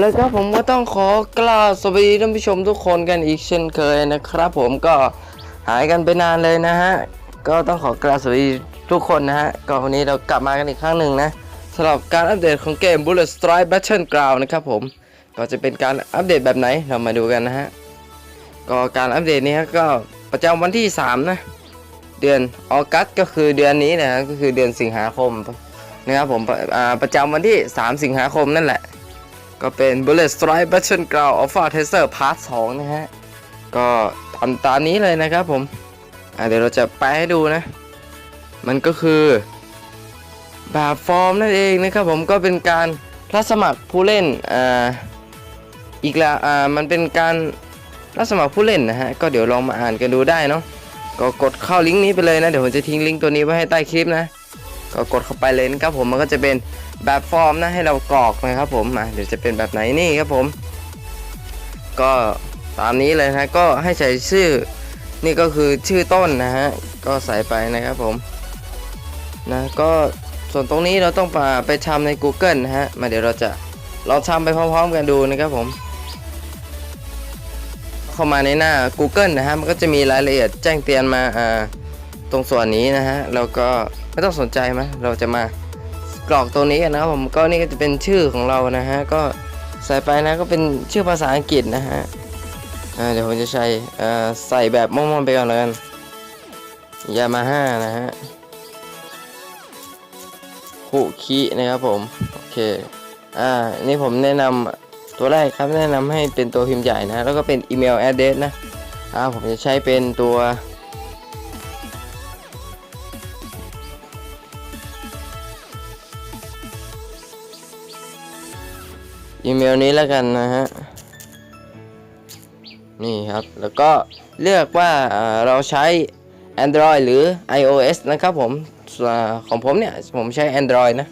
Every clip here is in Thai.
แล้วครับผมก็ต้องขอกล่าวสวัสดีท่านผู้ชมทุกคนกันอีกเช่นเคยนะครับ ผมก็หายกันไปนานเลยนะฮะก็ต้องขอกล่าวสวัสดีทุกคนนะฮะก็วันนี้เรากลับมากันอีกครั้งหนึ่งนะสำหรับการอัปเดตของเกม Bullet Strike Battleground นะครับผมก็จะเป็นการอัปเดตแบบไหนเรามาดูกันนะฮะก็การอัปเดตนี้ก็ประจำวันที่ 3 นะ เดือนออกัสก็คือเดือนนี้นะก็คือเดือนสิงหาคมนะครับผมประจำวันที่ 3 สิงหาคมนั่นแหละ ก็เป็น Bullet Strike Battleground Alpha Tester Part 2 นะฮะ ก็ตามตามนี้เลยนะครับผม เดี๋ยวเราจะไปให้ดูนะ มันก็คือแบบฟอร์มนั่นเองนะครับผมก็เป็นการรับสมัครผู้เล่นอ่าอีกแล้วอ่ามันเป็นการรับสมัครผู้เล่นนะฮะก็เดี๋ยวลองมาอ่านกันดูได้เนาะก็กดเข้าลิงก์นี้ไปเลยนะ เดี๋ยวผมจะทิ้งลิงก์ตัวนี้ไว้ให้ใต้คลิปนะ ก็กดเข้าไปเลยนะครับผมมันก็จะเป็นแบบฟอร์มนะให้เรากรอกนะครับผมมาเดี๋ยวจะเป็นแบบไหนนี่ครับผม ก็ตามนี้เลยนะก็ให้ใส่ชื่อ นี่ก็คือชื่อต้นนะฮะก็ใส่ไปนะครับผมนะก็ส่วนตรงนี้เราต้องไปไปทำใน Google นะฮะมาเดี๋ยวเราจะลองทำไปพร้อมๆกันดูนะครับผม เข้ามาในหน้า Google นะฮะมันก็จะมีรายละเอียดแจ้งเตือนมาอ่า ตรงส่วนนี้นะฮะแล้วก็ไม่ต้องสนใจมั้ยเราจะมากรอกตัวนี้กันนะครับผมก็นี่ก็จะเป็นชื่อของเรานะฮะก็ใส่ไปนะก็เป็นชื่อภาษาอังกฤษนะฮะเดี๋ยวผมจะใช้ใส่แบบม่อมๆไปก่อนเลยกันยามาฮ่านะฮะคุคินะครับผมโอเคอ่านี่ผมแนะนำตัวแรกครับแนะนำให้เป็นตัวพิมพ์ใหญ่นะแล้วก็เป็นอีเมล address นะอ่าผมจะใช้เป็นตัว อีเมลนี้แล้วกันนะฮะ นี่ครับ แล้วก็เลือกว่าเราใช้ Android หรือ iOS นะครับผมของผมเนี่ย ผมใช้ Android นะ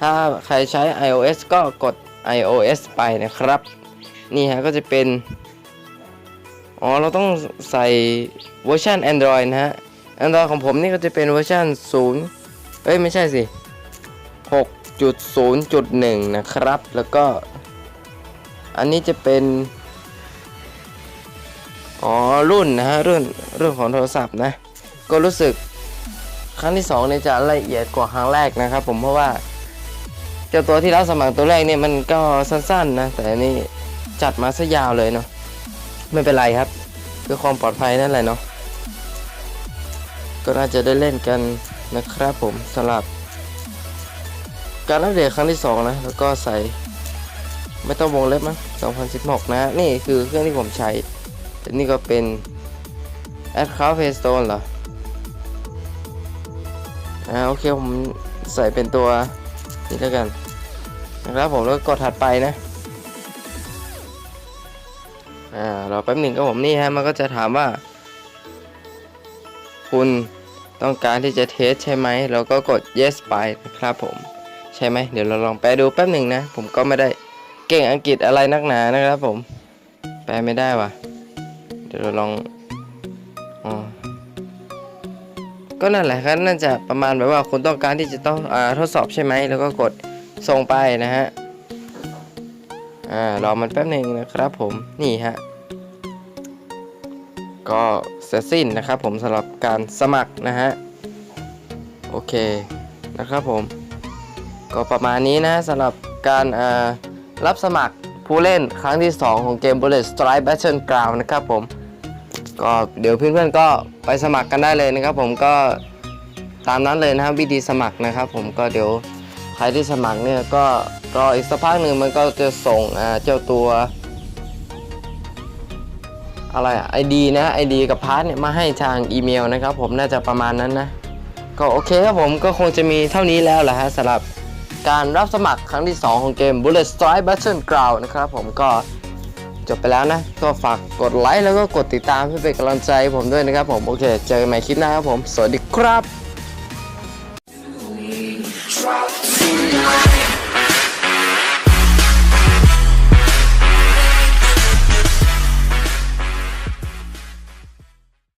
ถ้าใครใช้ iOS ก็กด iOS ไปนะครับ นี่ฮะก็จะเป็น อ๋อ เราต้องใส่เวอร์ชัน Android นะฮะ Android ของผมนี่ก็จะเป็นเวอร์ชัน0เอ้ย ไม่ใช่สิ 6.0.1 นะครับ แล้วก็ อันนี้จะเป็น อ๋อรุ่นนะฮะรุ่นรุ่นของโทรศัพท์นะ ก็รู้สึกครั้งที่2เนี่ยจะละเอียดกว่าครั้งแรกนะครับผมเพราะว่าเจ้าตัวที่รับสมัครตัวแรกเนี่ยมันก็สั้นๆนะแต่อันนี่จัดมาซะยาวเลยเนาะไม่เป็นไรครับ เพื่อความปลอดภัยนั่นแหละเนาะก็น่าจะได้เล่นกันนะครับผมสำหรับการอัปเดตครั้งที่2นะแล้วก็ใส่ ไม่ต้องวงเล็บมั้ง2016 นะ นี่คือเครื่องที่ผมใช้แต่นี่ก็เป็น a d c o u n t Paystone เหรอ อ่า โอเค ผมใส่เป็นตัวนี่แล้วกัน นะครับผมแล้วก็กดถัดไปนะ อ่ารอแป๊บหนึ่งก็ผมนี่ฮะ มันก็จะถามว่า คุณต้องการที่จะเทสใช่ไหม เราก็กด yes ไปนะครับผม ใช่ไหม เดี๋ยวเราลองแปลดูแป๊บหนึ่งนะ ผมก็ไม่ได้ เก่งอังกฤษอะไรนักหนานะครับผม แปลไม่ได้ว่ะ เดี๋ยวเราลองอ๋อก็นั่นแหละครับน่าจะประมาณแบบว่าคุณต้องการที่จะต้องอทดสอบใช่ไหม แล้วก็กดส่งไปนะฮะอ่ารอมันแป๊บหนึ่งนะครับผมนี่ฮะก็เสร็จสิ้นนะครับผมสำหรับการสมัครนะฮะโอเคนะครับผม ก็ประมาณนี้นะสำหรับการอ่า รับสมัครผู้เล่นครั้งที่ 2 ของเกม Bullet Strike Battleground นะครับผม ก็เดี๋ยวเพื่อนๆก็ไปสมัครกันได้เลยนะครับ ผมก็ตามนั้นเลยนะครับวิธีสมัครนะครับ ผมก็เดี๋ยวใครที่สมัครเนี่ยก็รออีกสักพักหนึ่งมันก็จะส่งเจ้าตัวอะไรไอดีนะไอดีกับพาร์ทเนี่ยมาให้ทางอีเมลนะครับ ผมน่าจะประมาณนั้นนะ ก็โอเคครับผมก็คงจะมีเท่านี้แล้วแหละฮะสำหรับ การรับสมัครครั้งที่ 2 ของเกม Bullet Strike Battleground นะครับผมก็จบไปแล้วนะ ก็ฝากกดไลค์แล้วก็กดติดตามเพื่อเป็นกำลังใจผมด้วยนะครับผม โอเค เจอกันใหม่คลิปหน้าครับผม สวัสดีครับ